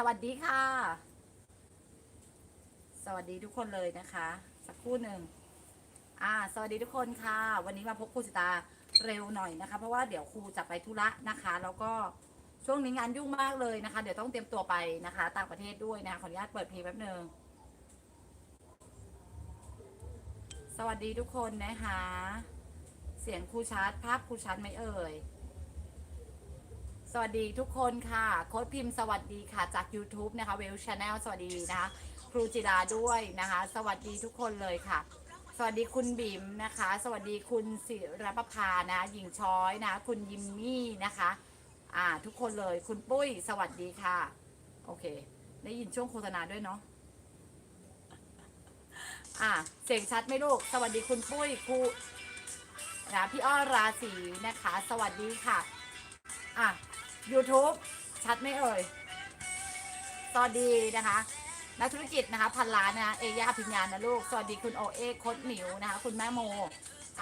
สวัสดีค่ะ สวัสดีทุกคนเลยนะคะ สักครู่หนึ่งอ่า สวัสดีทุกคนค่ะ วันนี้มาพบครูสิตาเร็วหน่อยนะคะ เพราะว่าเดี๋ยวครูจะไปธุระนะคะ แล้วก็ช่วงนี้งานยุ่งมากเลยนะคะ เดี๋ยวต้องเตรียมตัวไปนะคะ ต่างประเทศด้วยนะคะขออนุญาตเปิดเพลงแป๊บหนึ่งสวัสดีทุกคนนะคะ เสียงครูชัดภาพครูชัดไหมเอ่ย สวัสดีทุกคนค่ะ โค้ดพิมพ์สวัสดีค่ะจาก YouTube นะคะเวลชาแนลสวัสดีนะคะ ครูจิราด้วยนะคะ สวัสดีทุกคนเลยค่ะ สวัสดีคุณบิ๋มนะคะ สวัสดีคุณศิรประภานะหญิงช้อยนะคุณยิมมี่นะคะอ่าทุกคนเลยคุณปุ้ยสวัสดีค่ะ โอเค ได้ยินช่วงโฆษณาด้วยเนาะอ่าเสียงชัดไหมลูก สวัสดีคุณปุ้ยครูนะพี่อ้อราศีนะคะ สวัสดีค่ะ อะ YouTube ชัดไหมเอ่ยสวัสดีนะคะ นักธุรกิจนะคะพันล้านนะคะเอยาพิญญานะลูก สวัสดีคุณโอเอโคดหมิวนะคะ คุณแม่โม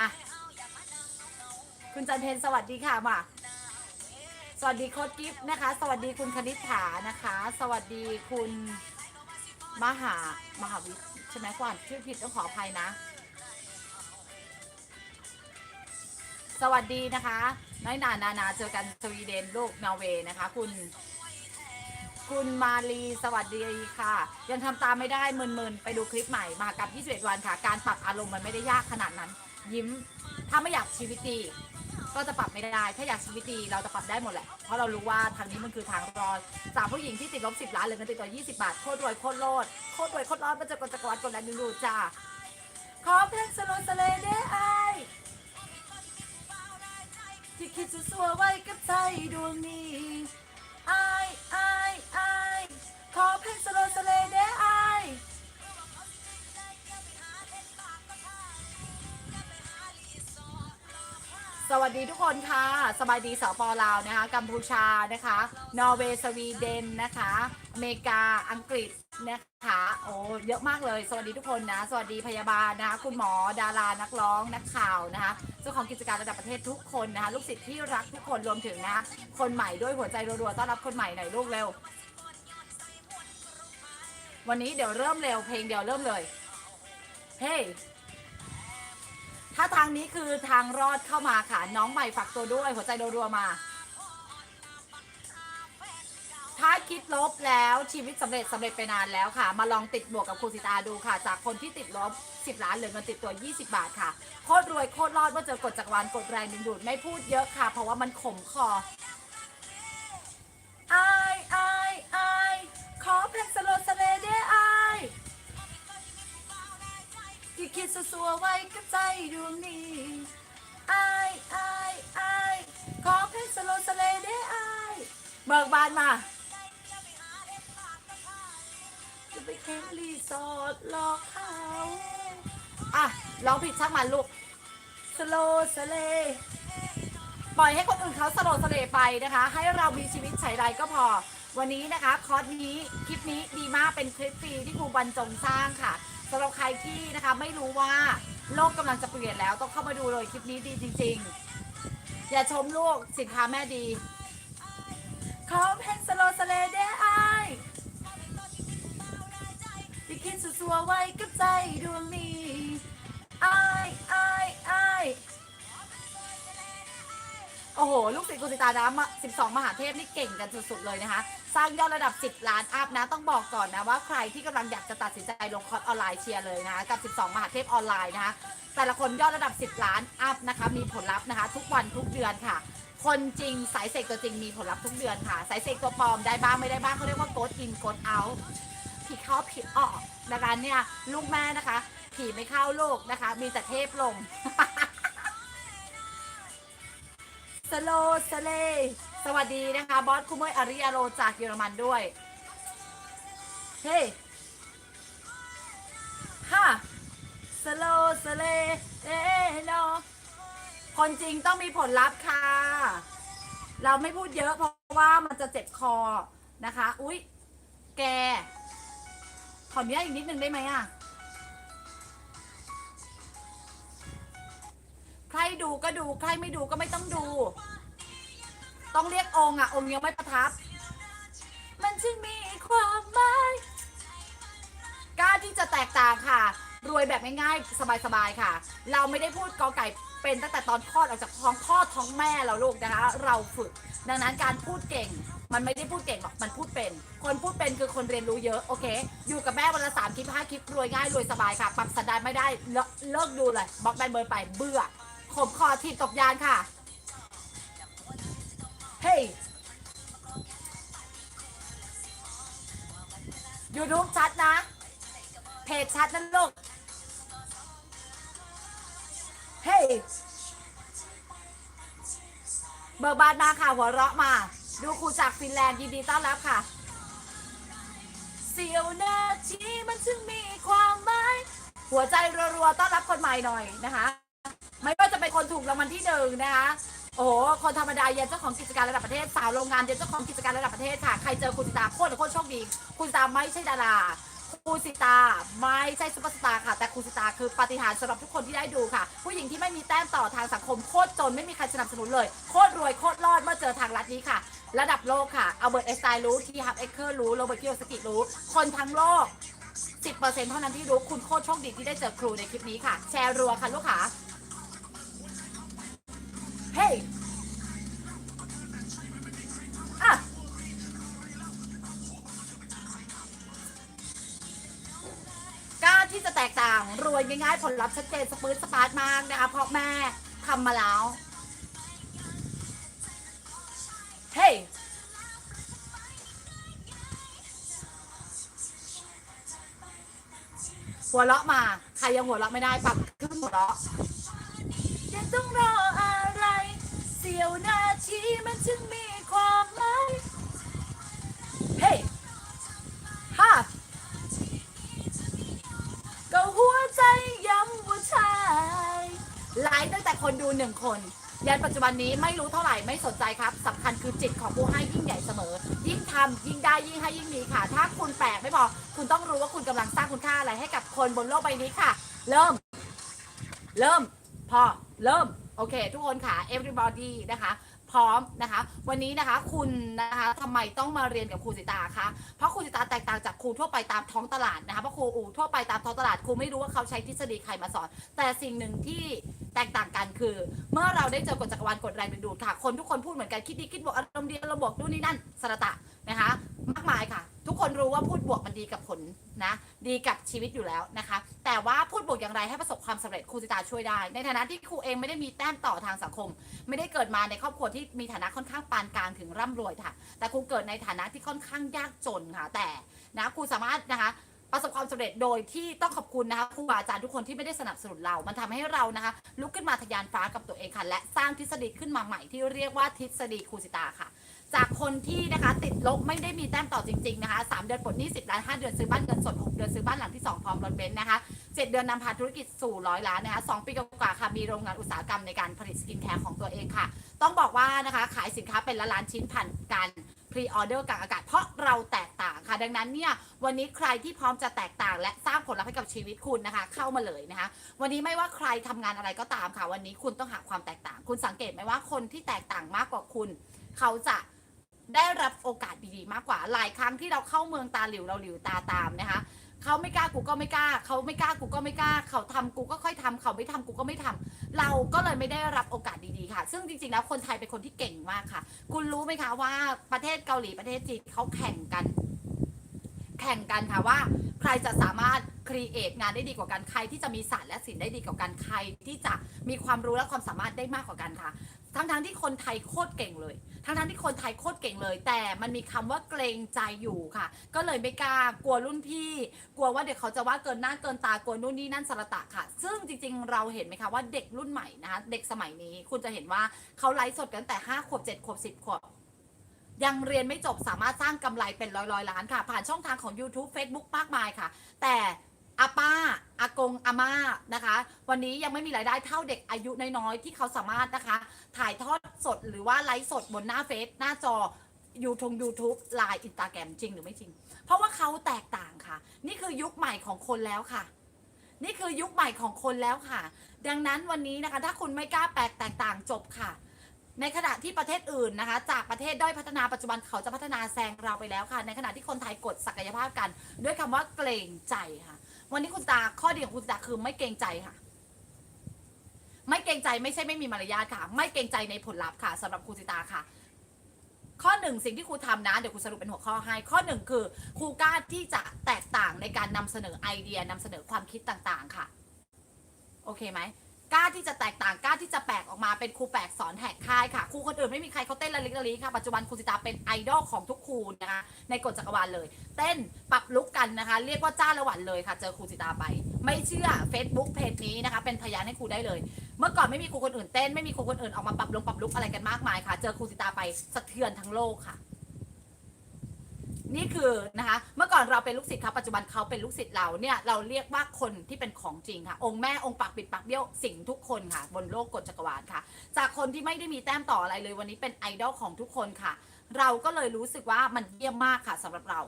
อะคุณจันเพนสวัสดีค่ะมาสวัสดีโคดกิฟต์นะคะ สวัสดีคุณคณิษฐานะคะ สวัสดีคุณมหามหาวิทย์ใช่ไหมก่อนชื่อผิดต้องขออภัยนะ สวัสดีนะคะ น้อยหนานานาเจอกันสวีเดนโลกนอร์เวย์นะคะ คุณ คุณมาลีสวัสดีค่ะ ยังทำตามไม่ได้มึนๆ ไปดูคลิปใหม่มากับ 21 วันค่ะ การปรับอารมณ์มันไม่ได้ยากขนาดนั้น ยิ้ม ถ้าไม่อยากชีวิตดีก็จะปรับไม่ได้ ถ้าอยากชีวิตดีเราจะปรับได้หมดแหละ เพราะเรารู้ว่าทางนี้มันคือทางรอดจากผู้หญิงที่ติดลบ10ล้านเหลือเงินติดต่อ20บาท โคตรรวยโคตรโลด โคตรรวยโคตรรอดมันจะกดจักรวาลกดแรงดึงดูดจ้าขอเพลงสโลสเลเดไอ ที่คิดจะสัวไว้กับใจดวงนี้ไอไอไอขอเพลงสโลสเลเด สวัสดีทุกคนค่ะ สบายดีสปลาวนะคะ กัมพูชานะคะ นอร์เวย์ สวีเดนนะคะ อเมริกา อังกฤษนะคะ โอ้ เยอะมากเลย สวัสดีทุกคนนะ สวัสดีพยาบาลนะคะ คุณหมอ ดารา นักร้อง นักข่าวนะคะ เจ้าของกิจการระดับประเทศทุกคนนะคะ ลูกศิษย์ที่รักทุกคน รวมถึงนะคะ คนใหม่ด้วยหัวใจรัวๆ ต้อนรับคนใหม่หน่อยลูกเร็ว วันนี้เดี๋ยวเริ่มเร็ว เพลงเดี๋ยวเริ่มเลย เฮ้ ถ้าทางนี้คือทางรอดเข้ามาค่ะ น้องใหม่ฝากตัวด้วยหัวใจรัวๆมา ถ้าคิดลบแล้วชีวิตสำเร็จสำเร็จไปนานแล้วค่ะ มาลองติดบวกกับครูสิตาดูค่ะ จากคนที่ติดลบ 10 ล้านเหลือเงินติดตัว 20 บาทค่ะโคตรรวยโคตรรอดว่าเจอกดจักรวาลกดแรงดึงดูดไม่พูดเยอะค่ะ เพราะว่ามันขมคอ คิดสัวๆไว้กับใจดวงนี้ไอไอไอขอเพลงสโลสเลเดไอเบิกบานมา จะไปแค่รีสอร์ทหลอกเขาอะร้องผิดช่างมันลูกสโลสเลปล่อยให้คนอื่นเขาสโลสเลไปนะคะ ให้เรามีชีวิตใช้ไรก็พอวันนี้นะคะ คอร์สนี้ คลิปนี้ดีมากเป็นคลิปฟรีที่ครูบรรจงสร้างค่ะ สำหรับใครที่นะคะไม่รู้ว่าโลกกำลังจะเปลี่ยนแล้ว ต้องเข้ามาดูเลยคลิปนี้ดีจริง ๆ อย่าชมลูกสินค้าแม่ดีขอเป็นสโลสเลเดไอที่คิดสัวไว้กับใจดวงนี้ไอไอไอ โอ้โห ลูกศิษย์กุสิตานะมา12มหาเทพนี่เก่งกันสุดๆเลยนะคะ สร้างยอดระดับ 10 ล้านอัพนะ ต้องบอกก่อนนะว่าใครที่กำลังอยากจะตัดสินใจลงคอร์สออนไลน์เชียร์เลยนะคะ กับ 12 มหาเทพออนไลน์นะคะ แต่ละคนยอดระดับ 10 ล้านอัพนะคะ มีผลลัพธ์นะคะ ทุกวันทุกเดือนค่ะ คนจริงสายเสกตัวจริงมีผลลัพธ์ทุกเดือนค่ะ สายเสกตัวปลอมได้บ้างไม่ได้บ้างเขาเรียกว่าโกดอินโกดเอาผีเข้าผีออกนะคะเนี่ยลูกแม่นะคะ ผีไม่เข้าลูกนะคะ มีแต่เทพลง สโลสเล สวัสดีนะคะ บอสคุโมยอาริยาโรจากเยอรมันด้วย เฮ้ฮ่าสโลสเลเอ้โนคนจริงต้องมีผลลัพธ์ค่ะ เราไม่พูดเยอะเพราะว่ามันจะเจ็บคอนะคะ อุ๊ย แก ขออนุญาตอีกนิดนึงได้ไหมอะ ใครดูก็ดูใครไม่ดูก็ไม่ต้องดู ต้องเรียกองค์อะ องค์ยังไม่ประทับ มันจึงมีความหมายกล้าที่จะแตกต่างค่ะ รวยแบบง่ายๆ สบายๆค่ะ เราไม่ได้พูดกอไก่เป็นตั้งแต่ตอนคลอดออกจากท้องคลอท้องแม่เราลูกนะคะ เราฝึก ดังนั้นการพูดเก่ง มันไม่ได้พูดเก่งหรอกมันพูดเป็น คนพูดเป็นคือคนเรียนรู้เยอะโอเค อยู่กับแม่วันละสามคลิปห้าคลิปรวยง่ายรวยสบายค่ะปรับสันดานไม่ได้เลิกเลิกดูเลยบล็อกแบนเบอร์ไปเบื่อ ขมคอทีบตกยานค่ะ เฮ้ยยูทูบชัดนะ เพจชัดนั่นลูก เฮ้ย เบิกบานมาค่ะ หัวเราะมา ดูครูจากฟินแลนด์ยินดีต้อนรับค่ะเสียวนาทีมันจึงมีความหมายหัวใจรัวๆ ต้อนรับคนใหม่หน่อยนะคะ คนถูกรางวัลที่หนึ่งนะคะ โอ้โห คนธรรมดาเย็นเจ้าของกิจการระดับประเทศ สาวโรงงานเย็นเจ้าของกิจการระดับประเทศค่ะ ใครเจอคุณสิตาโคตรโคตรโชคดี คุณสิตาไม่ใช่ดารา คุณสิตาไม่ใช่ซุปเปอร์สตาร์ค่ะ แต่คุณสิตาคือปาฏิหาริย์สำหรับทุกคนที่ได้ดูค่ะ ผู้หญิงที่ไม่มีแต้มต่อทางสังคมโคตรจนไม่มีใครสนับสนุนเลย โคตรรวยโคตรรอดเมื่อเจอทางลัดนี้ค่ะ ระดับโลกค่ะเอาเบิร์ตเอสไตน์รู้ทีฮับเอ็กเคอร์รู้โรเบิร์ตคิโอสกิรู้ คนทั้งโลก 10%เท่านั้นที่รู้คุณโคตรโชคดีที่ได้เจอครูในคลิปนี้ค่ะ แชร์รัวค่ะลูกค้า ง่ายๆ ผลลัพธ์ชัดเจนสปืดสปาร์ตมากนะคะ เพราะแม่ทำมาแล้ว เฮ้ยหัวเราะมา ใครยังหัวเราะไม่ได้ปรับขึ้นหัวเราะยังต้องรออะไร เสียวนาทีมันจึงมี ดูหนึ่งคนยันปัจจุบันนี้ไม่รู้เท่าไหร่ไม่สนใจครับสำคัญคือจิตของผู้ให้ยิ่งใหญ่เสมอ ยิ่งทำยิ่งได้ยิ่งให้ยิ่งมีค่ะ ถ้าคุณแปลกไม่พอคุณต้องรู้ว่าคุณกำลังสร้างคุณค่าอะไรให้กับคนบนโลกใบนี้ค่ะ เริ่ม เริ่ม พอ เริ่ม โอเค ทุกคนค่ะ everybody นะคะ พร้อมนะคะ วันนี้นะคะ คุณนะคะทำไมต้องมาเรียนกับครูสิตาคะ เพราะครูสิตาแตกต่างจากครูทั่วไปตามท้องตลาดนะคะ เพราะครูอูทั่วไปตามท้องตลาดครูไม่รู้ว่าเขาใช้ทฤษฎีใครมาสอน แต่สิ่งหนึ่งที่ แตกต่างกันคือ เมื่อเราได้เจอกฎจักรวาลกฎแรงดึงดูดค่ะ คนทุกคนพูดเหมือนกันคิดดีคิดบวกอารมณ์ดีอารมณ์บวกนู่นนี่นั่นสระตะนะคะมากมายค่ะ ทุกคนรู้ว่าพูดบวกมันดีกับผลนะ ดีกับชีวิตอยู่แล้วนะคะ แต่ว่าพูดบวกอย่างไรให้ประสบความสำเร็จครูสิตาช่วยได้ ในฐานะที่ครูเองไม่ได้มีแต้มต่อทางสังคม ไม่ได้เกิดมาในครอบครัวที่มีฐานะค่อนข้างปานกลางถึงร่ำรวยค่ะ แต่ครูเกิดในฐานะที่ค่อนข้างยากจนค่ะ แต่นะครูสามารถนะคะ ประสบความสำเร็จโดยที่ต้องขอบคุณนะคะครูบาอาจารย์ทุกคนที่ไม่ได้สนับสนุนเรา มันทำให้เรานะคะลุกขึ้นมาทะยานฟ้ากับตัวเองค่ะ และสร้างทฤษฎีขึ้นมาใหม่ที่เรียกว่าทฤษฎีครูสิตาค่ะ จากคนที่นะคะติดลบไม่ได้มีแต้มต่อจริงๆนะคะ3เดือนปลดหนี้10ล้าน5เดือนซื้อบ้านเงินสด6เดือนซื้อบ้านหลังที่2พร้อมรถเบนซ์นะคะ7เดือนนำพาธุรกิจสู่ร้อยล้านนะคะ2ปีกว่าๆค่ะมีโรงงานอุตสาหกรรมในการผลิตสกินแคร์ของตัวเองค่ะ ต้องบอกว่านะคะขายสินค้าเป็นละล้านชิ้นผ่านการ รีออเดอร์กลางอากาศ เพราะเราแตกต่างค่ะ ดังนั้นเนี่ยวันนี้ใครที่พร้อมจะแตกต่างและสร้างผลลัพธ์ให้กับชีวิตคุณนะคะ เข้ามาเลยนะคะ วันนี้ไม่ว่าใครทำงานอะไรก็ตามค่ะ วันนี้คุณต้องหาความแตกต่าง คุณสังเกตไหมว่าคนที่แตกต่างมากกว่าคุณ เขาจะได้รับโอกาสดีๆมากกว่า หลายครั้งที่เราเข้าเมืองตาหลิวเราหลิวตาตามนะคะ เขาไม่กล้ากูก็ไม่กล้า เขาไม่กล้ากูก็ไม่กล้า เขาทำกูก็ค่อยทำเขาไม่ทำกูก็ไม่ทำเราก็เลยไม่ได้รับโอกาสดีๆค่ะ ซึ่งจริงๆแล้วคนไทยเป็นคนที่เก่งมากค่ะ คุณรู้ไหมคะว่าประเทศเกาหลีประเทศจีนเขาแข่งกัน แข่งกันค่ะว่า ใครจะสามารถครีเอทงานได้ดีกว่ากันใครที่จะมีศาสตร์และศิลป์ได้ดีกว่ากันใครที่จะมีความรู้และความสามารถได้มากกว่ากันค่ะ ทั้งๆที่คนไทยโคตรเก่งเลย ทั้งๆที่คนไทยโคตรเก่งเลย แต่มันมีคำว่าเกรงใจอยู่ค่ะ ก็เลยไม่กล้ากลัวรุ่นพี่ กลัวว่าเดี๋ยวเขาจะว่าเกินหน้าเกินตากลัวนู่นนี่นั่นสารตะค่ะ ซึ่งจริงๆ เราเห็นไหมคะว่าเด็กรุ่นใหม่นะคะเด็กสมัยนี้คุณจะเห็นว่าเขาไลฟ์สดกันแต่5ขวบ7ขวบ10ขวบยังเรียนไม่จบสามารถสร้างกำไรเป็นร้อยร้อยล้านค่ะ ผ่านช่องทางของ YouTube Facebook มากมายค่ะ แต่ อาป้าอากงอาม่านะคะ วันนี้ยังไม่มีรายได้เท่าเด็กอายุน้อยๆที่เขาสามารถนะคะ ถ่ายทอดสดหรือว่าไลฟ์สดบนหน้าเฟซหน้าจอยูทง YouTube ไลน์อินสตาแกรมจริงหรือไม่จริง เพราะว่าเขาแตกต่างค่ะ นี่คือยุคใหม่ของคนแล้วค่ะ นี่คือยุคใหม่ของคนแล้วค่ะ ดังนั้นวันนี้นะคะ ถ้าคุณไม่กล้าแปลกแตกต่างจบค่ะ ในขณะที่ประเทศอื่นนะคะ จากประเทศด้อยพัฒนาปัจจุบันเขาจะพัฒนาแซงเราไปแล้วค่ะ ในขณะที่คนไทยกดศักยภาพกัน ด้วยคำว่าเกรงใจค่ะ วันนี้คุณตาข้อดีของคุณตาคือไม่เกรงใจค่ะ ไม่เกรงใจไม่ใช่ไม่มีมารยาทค่ะ ไม่เกรงใจในผลลัพธ์ค่ะสำหรับครูสิตาค่ะ ข้อหนึ่งสิ่งที่ครูทำนะเดี๋ยวครูสรุปเป็นหัวข้อให้ ข้อหนึ่งคือครูกล้าที่จะแตกต่างในการนำเสนอไอเดียนำเสนอความคิดต่างๆ ค่ะ โอเคไหม กล้าที่จะแตกต่างกล้าที่จะแปลกออกมาเป็นครูแปลกสอนแหกค่ายค่ะครูคนอื่นไม่มีใครเขาเต้นละลิกละลิค่ะปัจจุบันครูสิตาเป็นไอดอลของทุกครูนะคะในกฎจักรวาลเลย เต้นปรับลุกกันนะคะ เรียกว่าจ้าละหวันเลยค่ะ เจอครูสิตาไป ไม่เชื่อ Facebook เพจนี้นะคะ เป็นพยานให้ครูได้เลย เมื่อก่อนไม่มีครูคนอื่นเต้นไม่มีครูคนอื่นออกมาปรับลงปรับลุกอะไรกันมากมายค่ะ เจอครูสิตาไปสะเทือนทั้งโลกค่ะ นี่คือนะคะเมื่อก่อนเราเป็นลูกศิษย์ครับปัจจุบันเขาเป็นลูกศิษย์เราเนี่ยเราเรียกว่าคนที่เป็นของจริงค่ะ องค์แม่องค์ปากปิดปากเบี้ยวสิงทุกคนค่ะ บนโลกกฎจักรวาลค่ะ จากคนที่ไม่ได้มีแต้มต่ออะไรเลยวันนี้เป็นไอดอลของทุกคนค่ะ เราก็เลยรู้สึกว่ามันเยี่ยมมากค่ะสำหรับเรา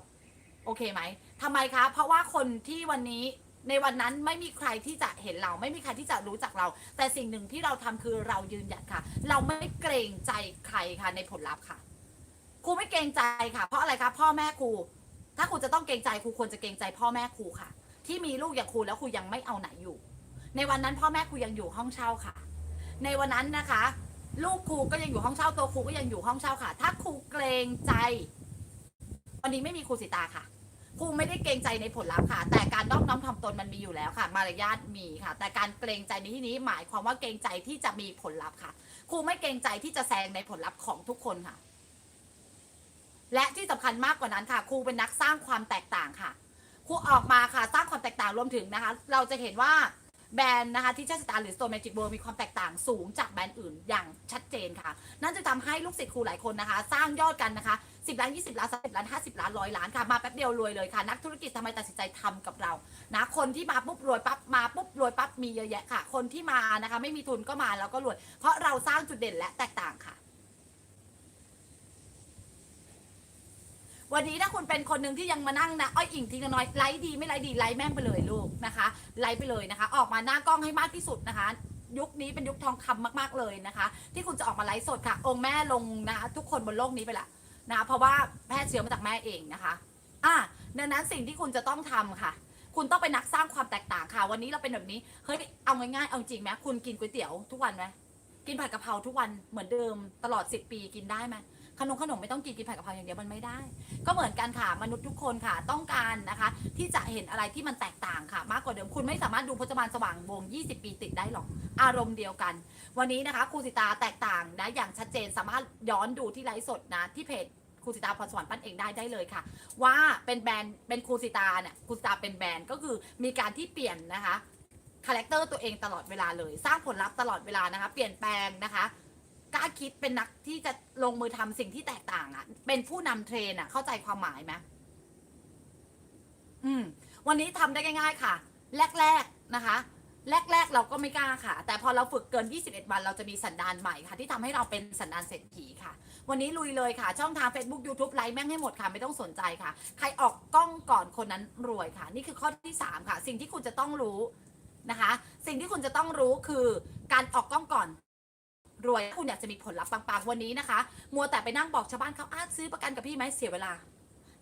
โอเคไหมทำไมคะเพราะว่าคนที่วันนี้ในวันนั้นไม่มีใครที่จะเห็นเราไม่มีใครที่จะรู้จักเรา แต่สิ่งหนึ่งที่เราทำคือเรายืนหยัดค่ะ เราไม่เกรงใจใครค่ะในผลลัพธ์ค่ะ ครูไม่เกรงใจค่ะ เพราะอะไรคะพ่อแม่ครู ถ้าครูจะต้องเกรงใจครูควรจะเกรงใจพ่อแม่ครูค่ะ ที่มีลูกอย่างครูแล้วครูยังไม่เอาไหนอยู่ ในวันนั้นพ่อแม่ครูยังอยู่ห้องเช่าค่ะ ในวันนั้นนะคะ ลูกครูก็ยังอยู่ห้องเช่าตัวครูก็ยังอยู่ห้องเช่าค่ะ ถ้าครูเกรงใจวันนี้ไม่มีครูสิตาค่ะครูไม่ได้เกรงใจในผลลัพธ์ค่ะ แต่การนอบน้อมถ่อมตนมันมีอยู่แล้วค่ะ มารยาทมีค่ะ แต่การเกรงใจในที่นี้หมายความว่าเกรงใจที่จะมีผลลัพธ์ค่ะครูไม่เกรงใจที่จะแซงในผลลัพธ์ของทุกคนค่ะ และที่สำคัญมากกว่านั้นค่ะ ครูเป็นนักสร้างความแตกต่างค่ะ ครูออกมาค่ะสร้างความแตกต่างรวมถึงนะคะ เราจะเห็นว่าแบรนด์นะคะที่เชสตาหรือ Store Magic World มีความแตกต่างสูงจากแบรนด์อื่นอย่างชัดเจนค่ะ นั่นจะทำให้ลูกศิษย์ครูหลายคนนะคะ สร้างยอดกันนะคะ 10 ล้าน 20 ล้าน 30 ล้าน 50 ล้านร้อยล้านค่ะ มาแป๊บเดียวรวยเลยค่ะ นักธุรกิจทำไมตัดสินใจทำกับเรานะคนที่มาปุ๊บรวยปั๊บมาปุ๊บรวยปั๊บมีเยอะแยะค่ะ คนที่มานะคะไม่มีทุนก็มาแล้วก็รวย เพราะเราสร้างจุดเด่นและแตกต่างค่ะ วันนี้ถ้าคุณเป็นคนหนึ่งที่ยังมานั่งนะอ้อยอิงทีละน้อยไลฟ์ดีไม่ไลฟ์ดีไลฟ์แม่งไปเลยลูกนะคะไลฟ์ไปเลยนะคะ ออกมาหน้ากล้องให้มากที่สุดนะคะ ยุคนี้เป็นยุคทองคำมากๆเลยนะคะ ที่คุณจะออกมาไลฟ์สดค่ะ องค์แม่ลงนะคะทุกคนบนโลกนี้ไปละนะเพราะว่าแพร่เชื้อมาจากแม่เองนะคะอะดังนั้นสิ่งที่คุณจะต้องทำค่ะ คุณต้องเป็นนักสร้างความแตกต่างค่ะ วันนี้เราเป็นแบบนี้เฮ้ยเอาง่ายๆเอาจริงไหมคุณกินก๋วยเตี๋ยวทุกวันไหมกินผัดกะเพราทุกวันเหมือนเดิมตลอด 10 ปีกินได้ไหม ขนมขนมไม่ต้องกินกินผัดกะเพราอย่างเดียวมันไม่ได้ ก็เหมือนกันค่ะมนุษย์ทุกคนค่ะต้องการนะคะ ที่จะเห็นอะไรที่มันแตกต่างค่ะ มากกว่าเดิมคุณไม่สามารถดูพจมานสว่างวง 20 ปีติดได้หรอกอารมณ์เดียวกัน วันนี้นะคะครูสิตาแตกต่างนะอย่างชัดเจนสามารถย้อนดูที่ไลฟ์สดนะที่เพจครูสิตาพรสวรรค์ปั้นเองได้ได้เลยค่ะ ว่าเป็นแบรนด์เป็นครูสิตาเนี่ยครูสิตาเป็นแบรนด์ก็คือมีการที่เปลี่ยนนะคะคาแรคเตอร์ตัวเองตลอดเวลาเลย สร้างผลลัพธ์ตลอดเวลานะคะ เปลี่ยนแปลงนะคะ กล้าคิดเป็นนักที่จะลงมือทำสิ่งที่แตกต่างอะ่ะ เป็นผู้นำเทรนอะ่ะ เข้าใจความหมายไหมอืม วันนี้ทำได้ง่าย ๆ ค่ะ แรก ๆนะคะ แรก ๆ เราก็ไม่กล้าค่ะ แต่พอเราฝึกเกิน 21 วันเราจะมีสันดานใหม่ค่ะ ที่ทำให้เราเป็นสันดานเศรษฐีค่ะ วันนี้ลุยเลยค่ะ ช่องทาง Facebook YouTube ไลค์แม่งให้หมดค่ะ ไม่ต้องสนใจค่ะ ใครออกกล้องก่อนคนนั้นรวยค่ะ นี่คือข้อที่ 3 ค่ะ สิ่งที่คุณจะต้องรู้นะคะ สิ่งที่คุณจะต้องรู้คือการออกกล้องก่อน รวยคุณอยากจะมีผลลัพธ์ปังๆวันนี้นะคะ มัวแต่ไปนั่งบอกชาวบ้านเขาอาซื้อประกันกับพี่ไหมเสียเวลา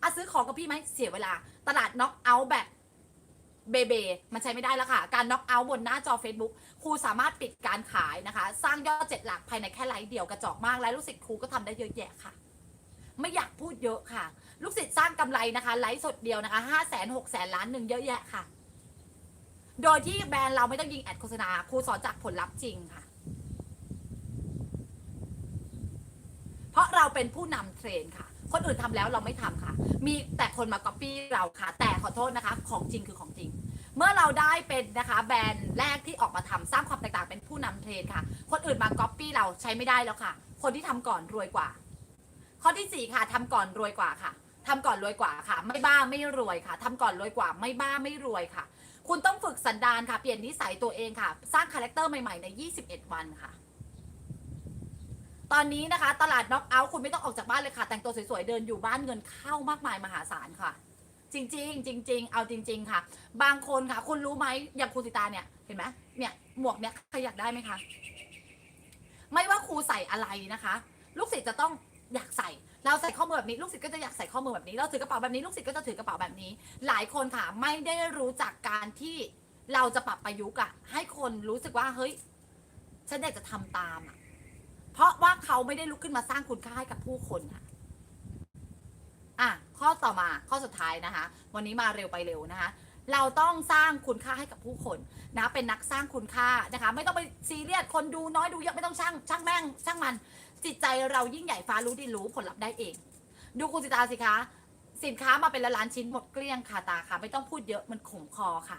อาซื้อของกับพี่ไหมเสียเวลา ตลาดน็อกเอาท์แบบเบเบมันใช้ไม่ได้แล้วค่ะ การน็อกเอาท์บนหน้าจอ Facebook ครูสามารถปิดการขายนะคะ สร้างยอดเจ็ดหลักภายในแค่ไลฟ์เดียวกระจอกมาก และลูกศิษย์ครูก็ทำได้เยอะแยะค่ะ ไม่อยากพูดเยอะค่ะ ลูกศิษย์สร้างกำไรนะคะ ไลฟ์สดเดียวนะคะห้าแสนหกแสนล้านหนึ่งเยอะแยะค่ะ โดยที่แบรนด์เราไม่ต้องยิงแอดโฆษณาครูสอนจากผลลัพธ์จริงค่ะ เพราะเราเป็นผู้นำเทรนค่ะ คนอื่นทำแล้วเราไม่ทำค่ะ มีแต่คนมาก๊อปปี้เราค่ะ แต่ขอโทษนะคะ ของจริงคือของจริง เมื่อเราได้เป็นนะคะแบรนด์แรกที่ออกมาทำสร้างความแตกต่างเป็นผู้นำเทรนค่ะ คนอื่นมาก๊อปปี้เราใช้ไม่ได้แล้วค่ะ คนที่ทำก่อนรวยกว่า ข้อที่สี่ค่ะทำก่อนรวยกว่าค่ะทำก่อนรวยกว่าค่ะ ไม่บ้าไม่รวยค่ะทำก่อนรวยกว่า ไม่บ้าไม่รวยค่ะ คุณต้องฝึกสันดานค่ะ เปลี่ยนนิสัยตัวเองค่ะ สร้างคาแรคเตอร์ใหม่ๆใน 21 วันค่ะ ตอนนี้นะคะ ตลาดน็อกเอาท์คุณไม่ต้องออกจากบ้านเลยค่ะ แต่งตัวสวยๆ เดินอยู่บ้านเงินเข้ามากมายมหาศาลค่ะ จริง ๆ จริง ๆ เอาจริง ๆ ค่ะ บางคนค่ะ คุณรู้ไหมอย่างคุณสิตาเนี่ยเห็นไหมเนี่ยหมวกเนี่ยใครอยากได้ไหมคะไม่ว่าครูใส่อะไรนะคะ ลูกศิษย์จะต้องอยากใส่ เราใส่ข้อมือแบบนี้ลูกศิษย์ก็จะอยากใส่ข้อมือแบบนี้ เราถือกระเป๋าแบบนี้ลูกศิษย์ก็จะถือกระเป๋าแบบนี้ หลายคนค่ะไม่ได้รู้จักการที่เราจะปรับประยุกต์อะให้คนรู้สึกว่าเฮ้ยฉันอยากจะทำตามอะ เพราะว่าเขาไม่ได้ลุกขึ้นมาสร้างคุณค่าให้กับผู้คนค่ะอะข้อต่อมาข้อสุดท้ายนะคะ วันนี้มาเร็วไปเร็วนะคะ เราต้องสร้างคุณค่าให้กับผู้คนนะ เป็นนักสร้างคุณค่านะคะ ไม่ต้องไปซีเรียสคนดูน้อยดูเยอะไม่ต้องช่างช่างแม่ง ช่างมัน จิตใจเรายิ่งใหญ่ฟ้ารู้ดินรู้ผลลัพธ์ได้เอง ดูคุณสิตาสิคะสินค้ามาเป็นละล้านชิ้นหมดเกลี้ยงคาตาค่ะ ไม่ต้องพูดเยอะมันขมคอค่ะ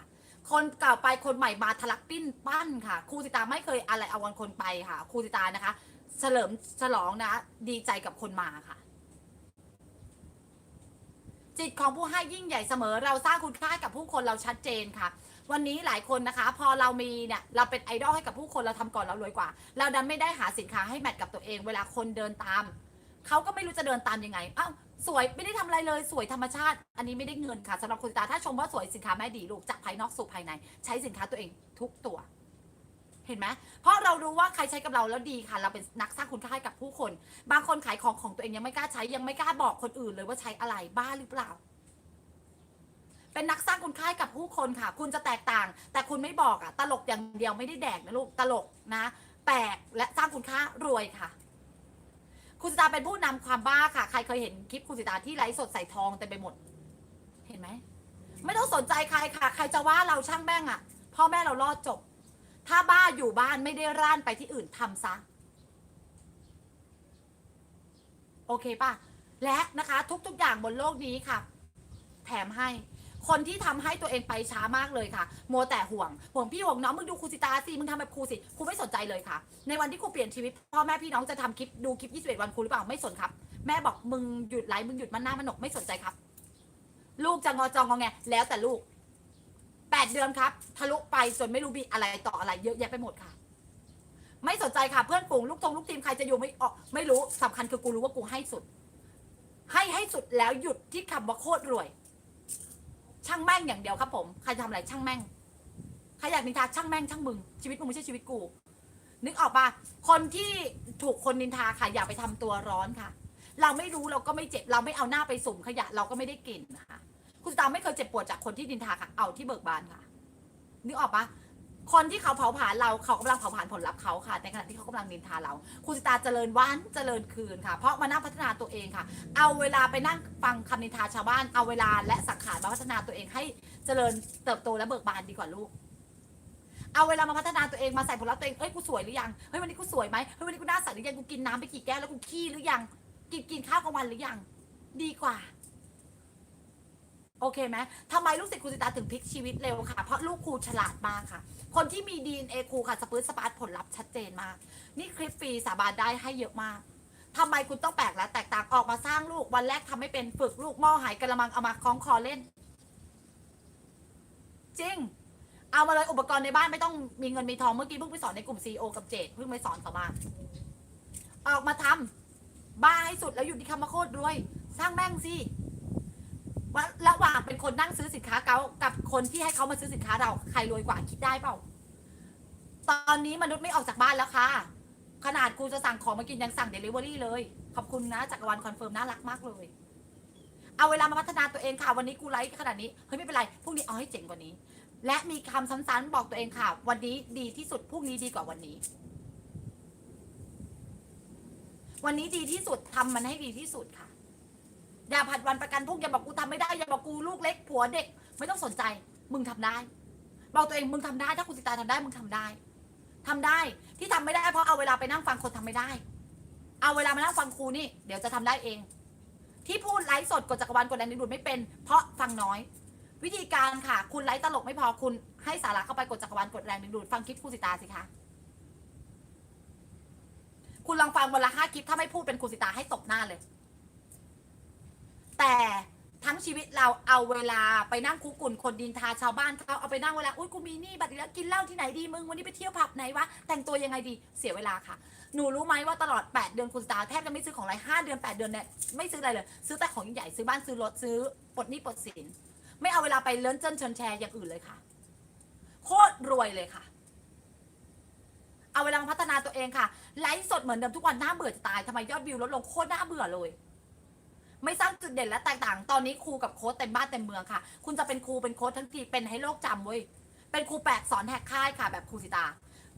คนเก่าไปคนใหม่มาทะลักปิ้นปั้นค่ะครูสิตาไม่เคยอะไรเอาวันคนไปค่ะครูสิตานะคะ เฉลิมฉลองนะ ดีใจกับคนมาค่ะ จิตของผู้ให้ยิ่งใหญ่เสมอ เราสร้างคุณค่ากับผู้คนเราชัดเจนค่ะ วันนี้หลายคนนะคะ พอเรามีเนี่ยเราเป็นไอดอลให้กับผู้คนเราทำก่อนเรารวยกว่า เราดันไม่ได้หาสินค้าให้แมทกับตัวเอง เวลาคนเดินตามเขาก็ไม่รู้จะเดินตามยังไงอ้าวสวยไม่ได้ทำอะไรเลยสวยธรรมชาติ อันนี้ไม่ได้เงินค่ะสำหรับคุณตาถ้าชมว่าสวยสินค้าแม่ดีลูกจากภายนอกสู่ภายใน ใช้สินค้าตัวเองทุกตัว เห็นไหมเพราะเรารู้ว่าใครใช้กับเราแล้วดีค่ะ เราเป็นนักสร้างคุณค่าให้กับผู้คน บางคนขายของของตัวเองยังไม่กล้าใช้ยังไม่กล้าบอกคนอื่นเลยว่าใช้อะไรบ้าหรือเปล่า เป็นนักสร้างคุณค่าให้กับผู้คนค่ะ คุณจะแตกต่าง แต่คุณไม่บอกอะตลกอย่างเดียวไม่ได้แดกนะลูกตลกนะแปลกและสร้างคุณค่ารวยค่ะคุณสิตาเป็นผู้นำความบ้าค่ะ ใครเคยเห็นคลิปคุณสิตาที่ไลฟ์สดใส่ทองเต็มไปหมด เห็นไหม ไม่ต้องสนใจใครค่ะ ใครจะว่าเราช่างแม่งอะ พ่อแม่เรารอดจบ ถ้าบ้าอยู่บ้านไม่ได้ร่านไปที่อื่นทำซะ โอเคป่ะ และนะคะ ทุกๆอย่างบนโลกนี้ค่ะ แถมให้ คนที่ทำให้ตัวเองไปช้ามากเลยค่ะ มัวแต่ห่วง ห่วงพี่ห่วงน้องมึงดูครูสิตาสิมึงทำแบบครูสิครูไม่สนใจเลยค่ะ ในวันที่ครูเปลี่ยนชีวิตพ่อแม่พี่น้องจะทำคลิปดูคลิป 21 วันครูหรือเปล่าไม่สนครับ แม่บอกมึงหยุดไลฟ์มึงหยุดมันหน้ามันหนกไม่สนใจครับ ลูกจะงอจองงอแงแล้วแต่ลูก แปดเดือนครับ ทะลุไปจนไม่รู้มีอะไรต่ออะไรเยอะแยะไปหมดค่ะ ไม่สนใจค่ะเพื่อนฝูงลูกทงลูกทีมใครจะอยู่ไม่ออกไม่รู้สำคัญคือกูรู้ว่ากูให้สุด ให้ให้สุดแล้วหยุดที่คำว่าโคตรรวย ช่างแม่งอย่างเดียวครับ ผมใครจะทำอะไรช่างแม่งใครอยากนินทาช่างแม่งช่างมึงชีวิตมึงไม่ใช่ชีวิตกู นึกออกปะคนที่ถูกคนนินทาค่ะอย่าไปทำตัวร้อนค่ะ เราไม่รู้เราก็ไม่เจ็บเราไม่เอาหน้าไปสุ่มขยะเราก็ไม่ได้กลิ่นนะคะ คุณตาไม่เคยเจ็บปวดจากคนที่นินทาค่ะ เอาที่เบิกบานค่ะ นึกออกปะคนที่เขาเผาผลาญเราเขากำลังเผาผลาญผลลัพธ์เขาค่ะ ในขณะที่เขากำลังนินทาเรา คุณสิตาเจริญวันเจริญคืนค่ะ เพราะมานั่งพัฒนาตัวเองค่ะ เอาเวลาไปนั่งฟังคำนินทาชาวบ้าน เอาเวลาและสังขารมาพัฒนาตัวเองให้เจริญเติบโตและเบิกบานดีกว่าลูก เอาเวลามาพัฒนาตัวเองมาใส่ผลลัพธ์ตัวเอง เอ้ยกูสวยหรือยัง เฮ้ยวันนี้กูสวยไหมเฮ้ยวันนี้กูหน้าใสหรือยัง กูกินน้ำไปกี่แก้วแล้วกูขี้หรือยัง กินกินข้าวกลางวันหรือยัง ดีกว่า โอเคไหมทำไมลูกศิษย์ครูสิตาถึงพลิกชีวิตเร็วค่ะ เพราะลูกครูฉลาดมากค่ะ คนที่มี DNA ครูค่ะ สปื้นสปาร์ตผลลัพธ์ชัดเจนมาก นี่คลิปฟรีสาบานได้ให้เยอะมากทำไมคุณต้องแปลกและแตกต่างออกมาสร้างลูกวันแรกทำไม่เป็นฝึกลูกหม้อหายกระมังเอามาคล้องคอเล่น จริง เอามาเลยอุปกรณ์ในบ้านไม่ต้องมีเงินมีทองเมื่อกี้เพิ่งไปสอนในกลุ่ม CEO กับเจดเพิ่งไปสอนเขามาออกมาทำบ้าให้สุดแล้วอยู่ที่คำว่าโคตรรวย สร้างแม่งสิ ว่าระหว่างเป็นคนนั่งซื้อสินค้าเขากับคนที่ให้เขามาซื้อสินค้าเราใครรวยกว่าคิดได้เปล่า ตอนนี้มนุษย์ไม่ออกจากบ้านแล้วค่ะ ขนาดกูจะสั่งของมากินยังสั่งเดลิเวอรี่เลย ขอบคุณนะจักรวาลคอนเฟิร์มน่ารักมากเลย เอาเวลามาพัฒนาตัวเองค่ะวันนี้กูไลฟ์ขนาดนี้เฮ้ยไม่เป็นไรพรุ่งนี้เอาให้เจ๋งกว่านี้ และมีคำซ้ำๆบอกตัวเองค่ะ วันนี้ดีที่สุดพรุ่งนี้ดีกว่าวันนี้ วันนี้ดีที่สุดทำมันให้ดีที่สุดค่ะ อย่าผัดวันประกันพรุ่งอย่าบอกกูทำไม่ได้อย่าบอกกูลูกเล็กผัวเด็ก ไม่ต้องสนใจ มึงทำได้บอกตัวเองมึงทำได้ถ้าคุณสิตาทำได้มึงทำได้ทำได้ที่ทำไม่ได้เพราะเอาเวลาไปนั่งฟังคนทำไม่ได้ เอาเวลามานั่งฟังครูนี่ เดี๋ยวจะทำได้เอง ที่พูดไลฟ์สดกดจักรวาลกดแรงดึงดูดไม่เป็น เพราะฟังน้อย วิธีการค่ะ คุณไลฟ์ตลกไม่พอคุณให้สาระเข้าไปกดจักรวาลกดแรงดึงดูดฟังคลิปครูสิตาสิคะคุณลองฟังวันละห้าคลิปถ้าไม่พูดเป็นครูสิตาให้ตบหน้าเลย แต่ทั้งชีวิตเราเอาเวลาไปนั่งคุกกุ่นคนดินทาชาวบ้านเขาเอาไปนั่งเวลาอุ้ยกูมีหนี้บัตรแล้วกินเหล้าที่ไหนดีมึงวันนี้ไปเที่ยวผับไหนวะแต่งตัวยังไงดีเสียเวลาค่ะ หนูรู้ไหมว่าตลอด 8 เดือนคุณสตาร์แทบจะไม่ซื้อของอะไร5เดือน 8 เดือนเนี่ยไม่ซื้ออะไรเลย ซื้อแต่ของใหญ่ซื้อบ้านซื้อรถซื้อปลดหนี้ปลดสิน ไม่เอาเวลาไปเลิ้นเจิ้นชิญแชร์อย่างอื่นเลยค่ะ โคตรรวยเลยค่ะ เอาเวลามาพัฒนาตัวเองค่ะไลฟ์สดเหมือนเดิมทุกวันน่าเบื่อจะตายทำไมยอดวิวลดลงโคตรน่าเบื่อเลย ไม่สร้างจุดเด่นและแตกต่าง ตอนนี้ครูกับโค้ชเต็มบ้านเต็มเมืองค่ะ คุณจะเป็นครูเป็นโค้ชทั้งทีเป็นให้โลกจำเว้ย เป็นครูแปลกสอนแหกค่ายค่ะ แบบครูสิตา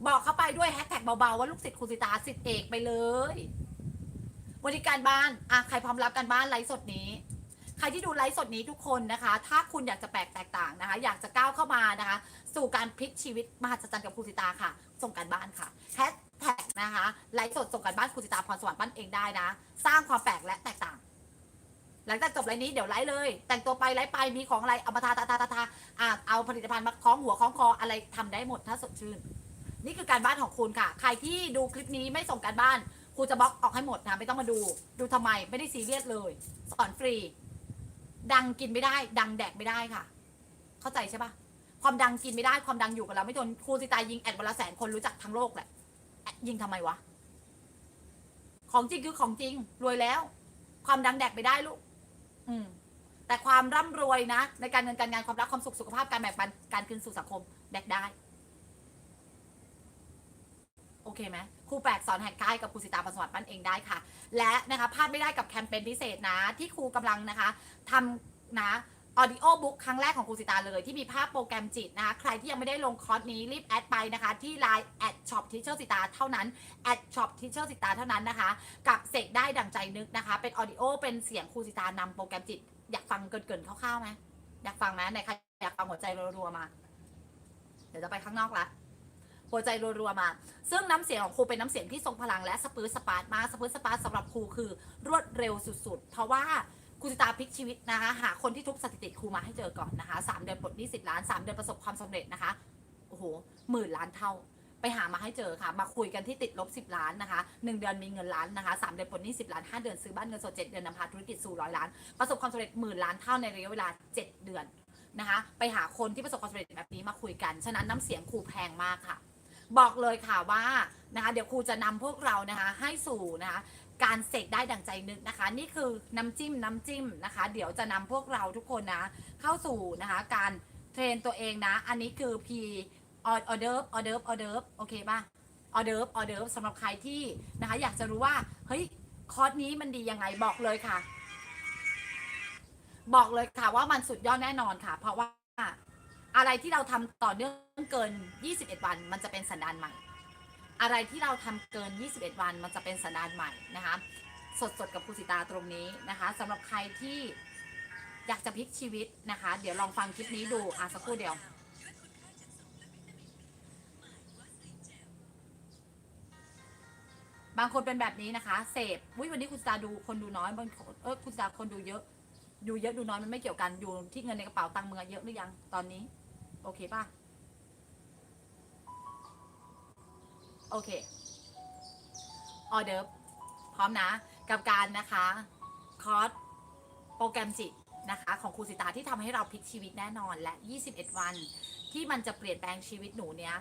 บอกเข้าไปด้วยแฮชแท็กเบาๆว่าลูกศิษย์ครูสิตาสิทธิเอกไปเลยบริการบ้านอะใครพร้อมรับการบ้านไลฟ์สดนี้ ใครที่ดูไลฟ์สดนี้ทุกคนนะคะ ถ้าคุณอยากจะแปลกแตกต่างนะคะ อยากจะก้าวเข้ามานะคะ สู่การพลิกชีวิตมหัศจรรย์กับครูสิตาค่ะ ส่งการบ้านค่ะแฮชแท็กนะคะไลฟ์สดส่งการบ้านครูสิตาพรสวรรค์ปั้นเองได้นะ สร้างความแปลกและแตกต่าง หลังจากจบไลฟ์นี้เดี๋ยวไลฟ์เลย แต่งตัวไปไลฟ์ไปมีของอะไรเอามาทาทาทาทาทาอะเอาผลิตภัณฑ์มาคล้องหัวคล้องคออะไรทำได้หมดถ้าสดชื่น นี่คือการบ้านของคุณค่ะ ใครที่ดูคลิปนี้ไม่ส่งการบ้านครูจะบล็อกออกให้หมดนะไม่ต้องมาดู ดูทำไมไม่ได้ซีเรียสเลย สอนฟรี ดังกินไม่ได้ ดังแดกไม่ได้ค่ะ เข้าใจใช่ปะความดังกินไม่ได้ความดังอยู่กับเราไม่ทนครูสิตายยิงแอดวันละแสนคนรู้จักทั้งโลกแหละยิงทำไมวะของจริงคือของจริงรวยแล้ว ความดังแดกไม่ได้ลูก อืมแต่ความร่ำรวยนะ ในการเงินการงานความรักความสุขสุขภาพการแบ่งปันการคืนสู่สังคมแดกได้ โอเคไหมครูแปลกสอนแหกกายกับครูสิตาประสวัสดิ์ปั้นเองได้ค่ะ และนะคะพลาดไม่ได้กับแคมเปญพิเศษนะ ที่ครูกำลังนะคะทำนะ ออดิโอบุ๊กครั้งแรกของครูสิตาเลยที่มีภาพโปรแกรมจิตนะคะ ใครที่ยังไม่ได้ลงคอร์สนี้รีบแอดไปนะคะ ที่ Line แอดช็อปทิเชอร์สิตาเท่านั้นแอดช็อปทิเชอร์สิตาเท่านั้นนะคะ กับเสกได้ดั่งใจนึกนะคะ เป็นออดิโอเป็นเสียงครูสิตานำโปรแกรมจิต อยากฟังเกินๆคร่าวๆไหมอยากฟังไหมไหนใครอยากฟังหัวใจรัวๆมา เดี๋ยวจะไปข้างนอกละหัวใจรัวๆมา ซึ่งน้ำเสียงของครูเป็นน้ำเสียงที่ทรงพลังและสปื้ดสปาร์ตมากสปื้ดสปาร์ตสำหรับครูคือรวดเร็วสุดๆ เพราะว่า ครูสิตาพลิกชีวิตนะคะ หาคนที่ทุบสถิติครูมาให้เจอก่อนนะคะสามเดือนปลดหนี้สิบล้านสามเดือนประสบความสำเร็จนะคะโอ้โหหมื่นล้านเท่าไปหามาให้เจอค่ะ มาคุยกันที่ติดลบ 10 ล้านนะคะ 1 เดือนมีเงินล้านนะคะ 3 เดือนปลดหนี้ 10 ล้าน 5 เดือนซื้อบ้านเงินสด 7 เดือนนำพาธุรกิจสู่ร้อยล้าน ประสบความสำเร็จหมื่นล้านเท่าในระยะเวลา 7 เดือนนะคะ ไปหาคนที่ประสบความสำเร็จแบบนี้มาคุยกัน ฉะนั้นน้ำเสียงครูแพงมากค่ะ บอกเลยค่ะว่านะคะเดี๋ยวครูจะนำพวกเรานะคะให้สู่นะคะการเสกได้ดังใจนึกนะคะ นี่คือน้ำจิ้มน้ำจิ้มนะคะ เดี๋ยวจะนำพวกเราทุกคนนะเข้าสู่นะคะการเทรนตัวเองนะ อันนี้คือ P ออเดิร์ฟออเดิร์ฟออเดิร์ฟโอเคป่ะออเดิร์ฟออเดิร์ฟสำหรับใครที่นะคะ อยากจะรู้ว่าเฮ้ยคอร์สนี้มันดียังไงบอกเลยค่ะ บอกเลยค่ะว่ามันสุดยอดแน่นอนค่ะ เพราะว่า อะไรที่เราทำต่อเนื่องเกิน 21 วัน มันจะเป็นสันดานใหม่ อะไรที่เราทำเกิน 21 วัน มันจะเป็นสันดานใหม่นะคะ สดสดกับครูสิตาตรงนี้นะคะสำหรับใครที่อยากจะพลิกชีวิตนะคะ เดี๋ยวลองฟังคลิปนี้ดูอะสักครู่เดียวบางคนเป็นแบบนี้นะคะเสพวิวันนี้คุณสตาดูคนดูน้อยบางคนเออคุณสตาคนดูเยอะ ดูเยอะดูน้อยมันไม่เกี่ยวกันอยู่ที่เงินในกระเป๋าตังค์มือเยอะหรือยังตอนนี้ โอเคป่ะ โอเค ออเดิร์ฟพร้อมนะ กับการนะคะ คอร์สโปรแกรมจิตนะคะ ของครูสิตาที่ทำให้เราพลิกชีวิตแน่นอนและ 21 วัน ที่มันจะเปลี่ยนแปลงชีวิตหนูเนี้ย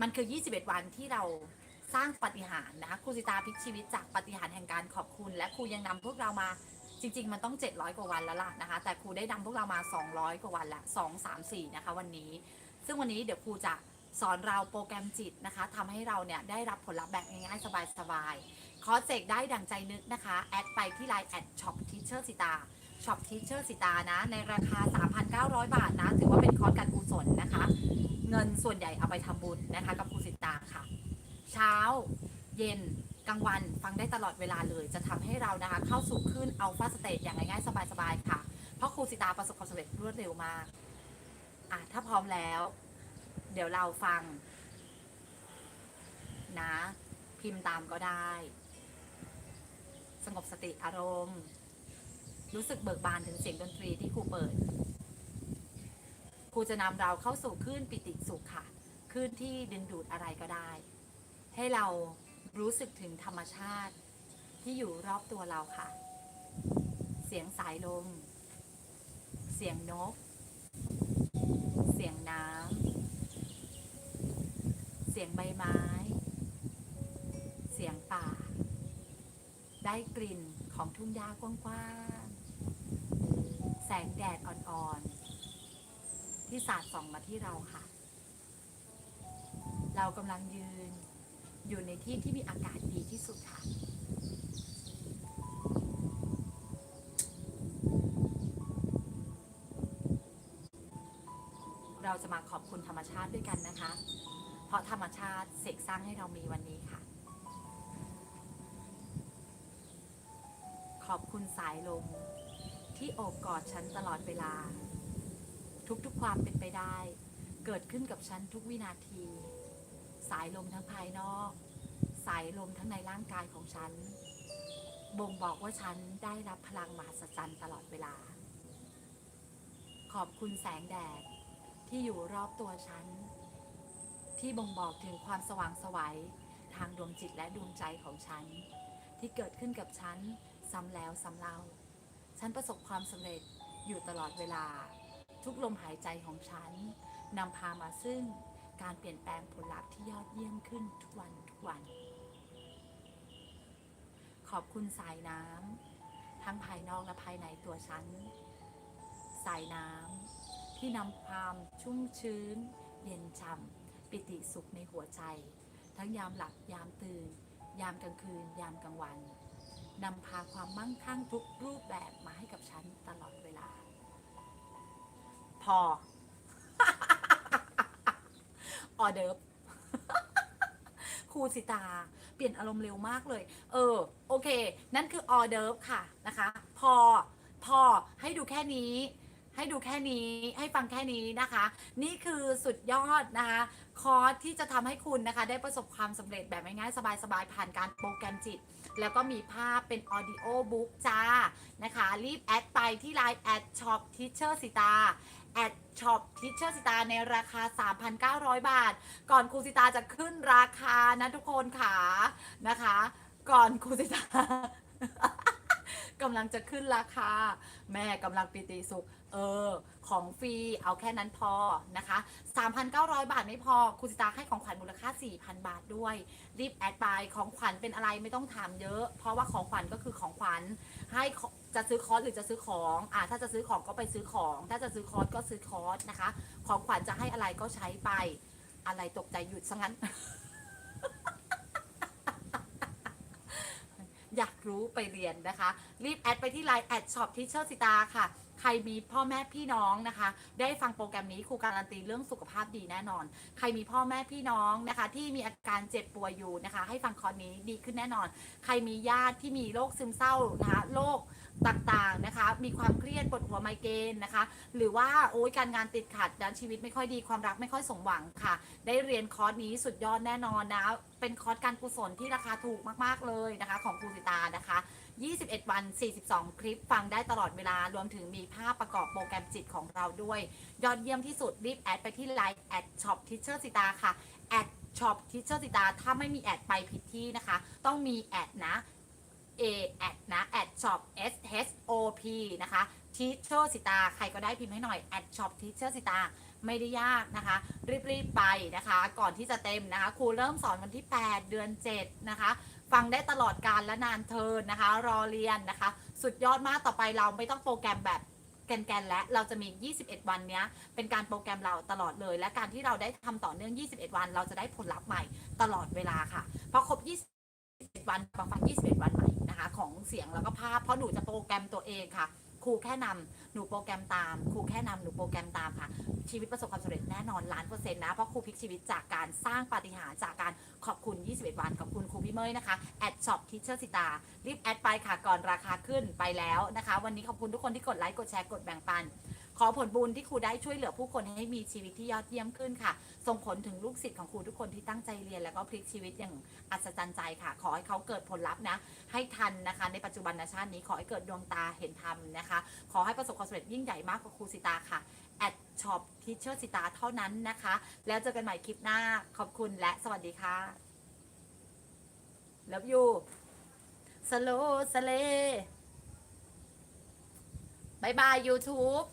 มันคือ 21 วันที่เราสร้างปฏิหารนะคะครูสิตาพลิกชีวิตจากปฏิหารแห่งการขอบคุณ และครูยังนำพวกเรามา จริง ๆ มันต้อง 700 กว่าวันแล้วล่ะนะคะ แต่ครูได้นำพวกเรามา 200 กว่าวันละ2 3 4 นะคะ วันนี้ ซึ่งวันนี้เดี๋ยวครูจะสอนเราโปรแกรมจิตนะคะทำให้เราเนี่ยได้รับผลลัพธ์แบบง่ายๆ สบายๆ คอร์สเสกได้ดังใจนึกนะคะ แอดไปที่ไลน์แอดช็อปทีเชอร์สิตาช็อปทีเชอร์สิตานะ ในราคา 3,900 บาทนะ ถือว่าเป็นคอร์สการกุศลนะคะ เงินส่วนใหญ่เอาไปทำบุญนะคะ กับครูสิตาค่ะ เช้า เย็น กลางวันฟังได้ตลอดเวลาเลย จะทำให้เรานะคะเข้าสู่ขึ้นอัลฟาสเตจอย่างง่ายๆ สบายๆ ค่ะ เพราะครูสิตาประสบความสำเร็จรวดเร็วมากอะถ้าพร้อมแล้ว เดี๋ยวเราฟัง นะ พิมพ์ตามก็ได้ สงบสติอารมณ์ รู้สึกเบิกบานถึงเสียงดนตรีที่ครูเปิดครูจะนำเราเข้าสู่คลื่นปิติสุขค่ะคลื่นที่ดึงดูดอะไรก็ได้ ให้เรา รู้สึกถึงธรรมชาติที่อยู่รอบตัวเราค่ะ เสียงสายลม เสียงนก เสียงน้ำ เสียงใบไม้ เสียงป่า ได้กลิ่นของทุ่งหญ้ากว้างๆ แสงแดดอ่อนๆ ที่สาดส่องมาที่เราค่ะ เรากำลังยืน อยู่ในที่ที่มีอากาศดีที่สุดค่ะ เราจะมาขอบคุณธรรมชาติด้วยกันนะคะ เพราะธรรมชาติเสกสร้างให้เรามีวันนี้ค่ะ ขอบคุณสายลมที่โอบกอดฉันตลอดเวลา ทุกๆความเป็นไปได้ เกิดขึ้นกับฉันทุกวินาที สายลมทั้งภายนอก สายลมทั้งในร่างกายของฉัน บ่งบอกว่าฉันได้รับพลังมหัศจรรย์ตลอดเวลา ขอบคุณแสงแดดที่อยู่รอบตัวฉัน ที่บ่งบอกถึงความสว่างไสวัยทางดวงจิตและดวงใจของฉัน ที่เกิดขึ้นกับฉันซ้ำแล้วซ้ำเล่า ฉันประสบความสำเร็จอยู่ตลอดเวลา ทุกลมหายใจของฉันนำพามาซึ่ง การเปลี่ยนแปลงผลลัพธ์ที่ยอดเยี่ยมขึ้นทุกวันทุกวัน ขอบคุณสายน้ำทั้งภายนอกและภายในตัวฉัน สายน้ำที่นำความชุ่มชื้น เย็นช่ำปิติสุขในหัวใจ ทั้งยามหลับยามตื่น ยามกลางคืน ยามกลางวันนำพาความมั่งคั่งทุกรูปแบบมาให้กับฉันตลอดเวลา พอ ออเดิร์ฟครูสิตา เปลี่ยนอารมณ์เร็วมากเลย เออ โอเค นั่นคือออเดิร์ฟค่ะนะคะ พอ พอให้ดูแค่นี้ ให้ดูแค่นี้ ให้ฟังแค่นี้นะคะ นี่คือสุดยอดนะคะ คอร์สที่จะทำให้คุณนะคะ ได้ประสบความสำเร็จแบบง่ายๆสบายๆผ่านการโปรแกรมจิต แล้วก็มีภาพเป็นออดิโอบุ๊กจ้านะคะ รีบแอดไปที่ Line แอดช็อปทิชเชอร์สิตาแอดช็อปทิชเชอร์สิตาในราคา 3,900 บาท ก่อนครูสิตาจะขึ้นราคานะทุกคนค่ะนะคะ ก่อนครูสิตา กำลังจะขึ้นราคา แม่กำลังปิติสุข เออ ของฟรีเอาแค่นั้นพอนะคะ 3,900 บาทไม่พอครูสิตาให้ของขวัญมูลค่า 4,000 บาทด้วย รีบแอดไปของขวัญเป็นอะไรไม่ต้องถามเยอะ เพราะว่าของขวัญก็คือของขวัญให้จะซื้อคอร์สหรือจะซื้อของอ่าถ้าจะซื้อของก็ไปซื้อของ ถ้าจะซื้อคอร์สก็ซื้อคอร์สนะคะ ของขวัญจะให้อะไรก็ใช้ไป อะไรตกใจหยุดซะงั้น อยากรู้ไปเรียนนะคะ รีบแอดไปที่ไลน์แอดช็อปทิเชอร์สิตาค่ะ ใครมีพ่อแม่พี่น้องนะคะ ได้ฟังโปรแกรมนี้ครูการันตีเรื่องสุขภาพดีแน่นอน ใครมีพ่อแม่พี่น้องนะคะ ที่มีอาการเจ็บป่วยอยู่นะคะ ให้ฟังคอร์สนี้ดีขึ้นแน่นอน ใครมีญาติที่มีโรคซึมเศร้านะคะโรค ต่างๆนะคะ มีความเครียดปวดหัวไมเกรนนะคะ หรือว่าโอ้ยการงานติดขัดด้านชีวิตไม่ค่อยดีความรักไม่ค่อยสมหวังค่ะ ได้เรียนคอร์สนี้สุดยอดแน่นอนนะเป็นคอร์สการกุศลที่ราคาถูกมากๆเลยนะคะ ของครูสิตานะคะ 21 วัน 42 คลิปฟังได้ตลอดเวลารวมถึงมีภาพประกอบโปรแกรมจิตของเราด้วย ยอดเยี่ยมที่สุดรีบแอดไปที่ Line แอดช็อปทิเชอร์สิตาค่ะแอดช็อปทิเชอร์สิตาถ้าไม่มีแอดไปผิดที่นะคะ ต้องมีแอดนะ A แอดนะแอดช็อป S H O P นะคะทิเชอร์สิตา ใครก็ได้พิมพ์ให้หน่อยแอดช็อปทิเชอร์สิตา ไม่ได้ยากนะคะ รีบๆไปนะคะ ก่อนที่จะเต็มนะคะ ครูเริ่มสอนวันที่ 8 เดือน 7 นะคะ ฟังได้ตลอดการและนานเทินนะคะ รอเรียนนะคะ สุดยอดมากต่อไปเราไม่ต้องโปรแกรมแบบแกนๆและเราจะมี 21 วันเนี้ย เป็นการโปรแกรมเราตลอดเลย และการที่เราได้ทำต่อเนื่อง 21 วัน เราจะได้ผลลัพธ์ใหม่าพเพราะหนูจะโปรแกรมตัวเองค่ะ ครูแค่นำหนูโปรแกรมตาม ครูแค่นำหนูโปรแกรมตามค่ะ ชีวิตประสบความสำเร็จแน่นอนล้านเปอร์เซ็นต์นะ เพราะครูพลิกชีวิตจากการสร้างปาฏิหาริย์จากการขอบคุณ 21 วันขอบคุณครูพี่เมย์นะคะแอดช็อปทิเชอร์สิตารีบแอดไปค่ะก่อนราคาขึ้นไปแล้วนะคะ วันนี้ขอบคุณทุกคนที่กดไลค์กดแชร์กดแบ่งปัน ขอผลบุญที่ครูได้ช่วยเหลือผู้คนให้มีชีวิตที่ยอดเยี่ยมขึ้นค่ะ ส่งผลถึงลูกศิษย์ของครูทุกคนที่ตั้งใจเรียน แล้วก็พลิกชีวิตอย่างอัศจรรย์ใจค่ะ ขอให้เขาเกิดผลลัพธ์นะ ให้ทันนะคะ ในปัจจุบันชาตินี้ขอให้เกิดดวงตาเห็นธรรมนะคะ ขอให้ประสบความสำเร็จยิ่งใหญ่มากกว่าครูสิตาค่ะแอดช็อปทิเชอร์สิตาเท่านั้นนะคะ แล้วเจอกันใหม่คลิปหน้าขอบคุณและสวัสดีค่ะ Love you สโลสเลบายบาย YouTube